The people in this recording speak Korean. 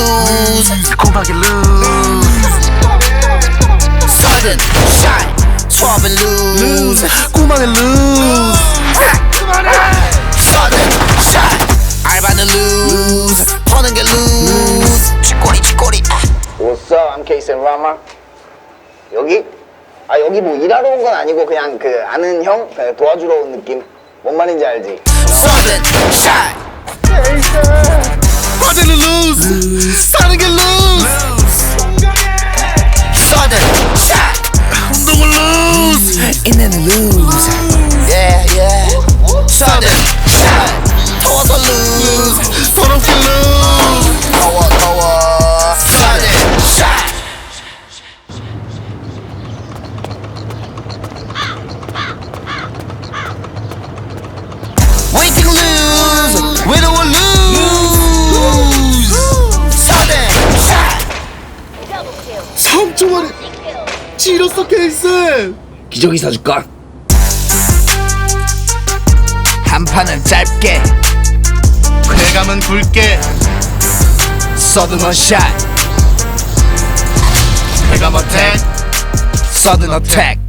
lose 곰하게 lose sudden shot and lose 곰하게 lose sudden shot 알바는 lose 퍼는 게 lose 쥐꼬리 쥐꼬리 What's up? I'm K-Sen Rama. 여기? 아 여기 뭐 일하러 온 건 아니고 그냥 그 아는 형 그냥 도와주러 온 느낌. 뭔 말인지 알지? sudden shot London. Shot. I'm gonna lose. And then lose. Yeah, yeah. Southern. 3초 만에 찌렸어 케이스. 기저귀 사줄까? 한 판은 짧게 쾌감은 굵게. 서든 어샷. 쾌감 어택. 서든 어택